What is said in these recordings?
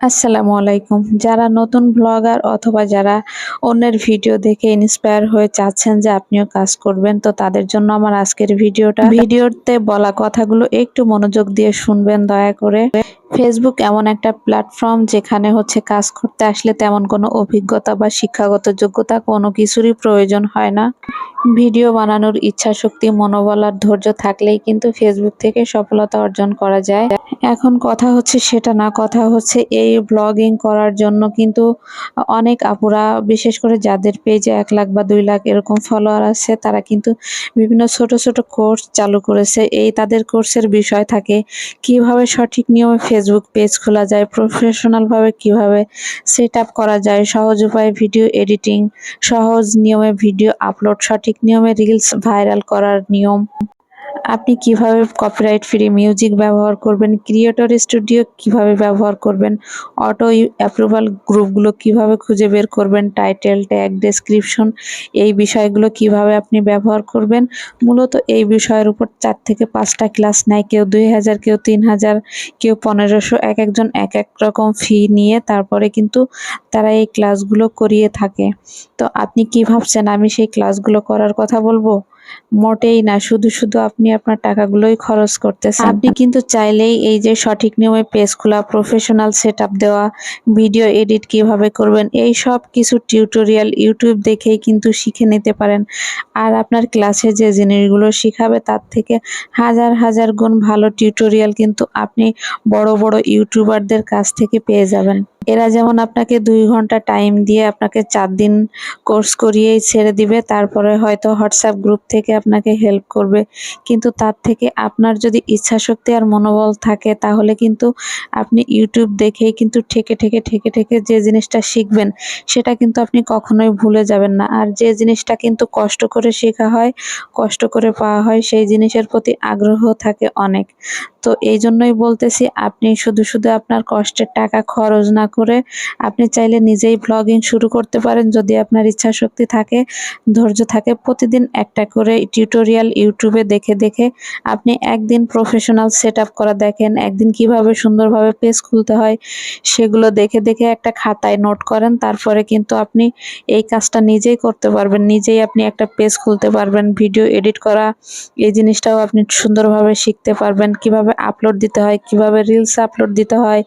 আসসালামু আলাইকুম। যারা নতুন ব্লগার অথবা যারা অন্যের ভিডিও দেখে ইন্সপায়ার হয়ে চাচ্ছেন যে আপনিও কাজ করবেন, তো তাদের জন্য আমার আজকের ভিডিওটা। ভিডিওতে বলা কথাগুলো একটু মনোযোগ দিয়ে শুনবেন, দয়া করে। ফেসবুক এমন একটা প্ল্যাটফর্ম যেখানে হচ্ছে কাজ করতে আসলে তেমন কোনো অভিজ্ঞতা বা শিক্ষাগত যোগ্যতা কোনো কিছুরই প্রয়োজন হয় না। ভিডিও বানানোর ইচ্ছা শক্তি মনোবল আর ধৈর্য থাকলেই কিন্তু ফেসবুক থেকে সফলতা অর্জন করা যায়। এখন কথা হচ্ছে সেটা না, কথা হচ্ছে এই ব্লগিং করার জন্য কিন্তু অনেক আপুরা, বিশেষ করে যাদের পেজে এক লাখ বা দুই লাখ এরকম ফলোয়ার আছে, তারা কিন্তু বিভিন্ন ছোট ছোট কোর্স চালু করেছে। এই তাদের কোর্সের বিষয় থাকে, কীভাবে সঠিক নিয়মে ফেসবুক পেজ খোলা যায়। প্রফেশনালভাবে কীভাবে সেট আপ করা যায়, সহজ উপায়ে ভিডিও এডিটিং সহজ নিয়মে ভিডিও আপলোড সঠিক নিয়মে রিলস ভাইরাল করার নিয়ম। আপনি কীভাবে কপিরাইট ফ্রি মিউজিক ব্যবহার করবেন? ক্রিয়েটর স্টুডিও কীভাবে ব্যবহার করবেন? অটো অ্যাপ্রুভাল গ্রুপগুলো কীভাবে খুঁজে বের করবেন? টাইটেল ট্যাগ ডেসক্রিপশন এই বিষয়গুলো কীভাবে আপনি ব্যবহার করবেন? মূলত এই বিষয়ের উপর চার থেকে পাঁচটা ক্লাস নেয়। কেউ দুই হাজার, কেউ তিন হাজার, কেউ পনেরোশো, এক একজন এক এক রকম ফি নিয়ে তারপরে কিন্তু তারা এই ক্লাসগুলো করিয়ে থাকে। তো আপনি কি ভাবছেন আমি সেই ক্লাসগুলো করার কথা বলব? মোটেই না, শুধু শুধু আপনি আপনার টাকাগুলোই খরচ করতেছেন। আপনি কিন্তু চাইলেই এই যে সঠিক নিয়মে পেজ খোলা প্রফেশনাল সেট দেওয়া ভিডিও এডিট কীভাবে করবেন, এই সব কিছু টিউটোরিয়াল ইউটিউব দেখেই কিন্তু শিখে নিতে পারেন। আর আপনার ক্লাসে যে জিনিসগুলো শিখাবে, তার থেকে হাজার হাজার গুণ ভালো টিউটোরিয়াল কিন্তু আপনি বড় বড় ইউটিউবারদের কাছ থেকে পেয়ে যাবেন। এরা যেমন আপনাকে দুই ঘণ্টা টাইম দিয়ে আপনাকে চার দিন কোর্স করিয়েই ছেড়ে দিবে, তারপরে হয়তো হোয়াটসঅ্যাপ গ্রুপ থেকে আপনাকে হেল্প করবে। কিন্তু তার থেকে আপনার যদি ইচ্ছা শক্তি আর মনোবল থাকে, তাহলে কিন্তু আপনি ইউটিউব দেখেই কিন্তু ঠেকে ঠেকে ঠেকে ঠেকে যে জিনিসটা শিখবেন, সেটা কিন্তু আপনি কখনোই ভুলে যাবেন না। আর যে জিনিসটা কিন্তু কষ্ট করে শেখা হয়, কষ্ট করে পাওয়া হয়, সেই জিনিসের প্রতি আগ্রহ থাকে অনেক। তো এই জন্যই বলতেছি, আপনি শুধু শুধু আপনার কষ্টের টাকা খরচ না করে আপনি চাইলে নিজেই ব্লগিং শুরু করতে পারেন যদি আপনার ইচ্ছা শক্তি থাকে, ধৈর্য থাকে। প্রতিদিন একটা করে টিউটোরিয়াল ইউটিউবে দেখে দেখে আপনি একদিন প্রফেশনাল সেট করা দেখেন, একদিন কীভাবে সুন্দরভাবে পেজ খুলতে হয় সেগুলো দেখে দেখে একটা খাতায় নোট করেন, তারপরে কিন্তু আপনি এই কাজটা নিজেই করতে পারবেন, নিজেই আপনি একটা পেজ খুলতে পারবেন ভিডিও এডিট করা, এই জিনিসটাও আপনি সুন্দরভাবে শিখতে পারবেন, কীভাবে আপলোড দিতে হয়, কীভাবে রিলস আপলোড দিতে হয়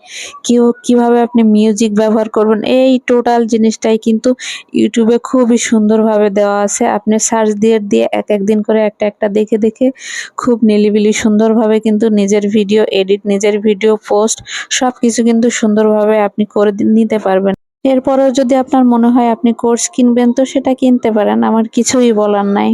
কিউ কীভাবে আপনি মিউজিক ব্যবহার করবেন। এই টোটাল জিনিসটাই কিন্তু ইউটিউবে খুবই সুন্দরভাবে দেওয়া আছে। আপনি সার্চ দিয়ে দিয়ে এক একদিন করে একটা একটা দেখে দেখে খুব নিলিবিলি সুন্দরভাবে কিন্তু নিজের ভিডিও এডিট নিজের ভিডিও পোস্ট সব কিছু কিন্তু সুন্দরভাবে আপনি করে নিতে পারবেন। এরপরেও যদি আপনার মনে হয় আপনি কোর্স কিনবেন তো সেটা কিনতে পারেন। আমার কিছুই বলার নাই।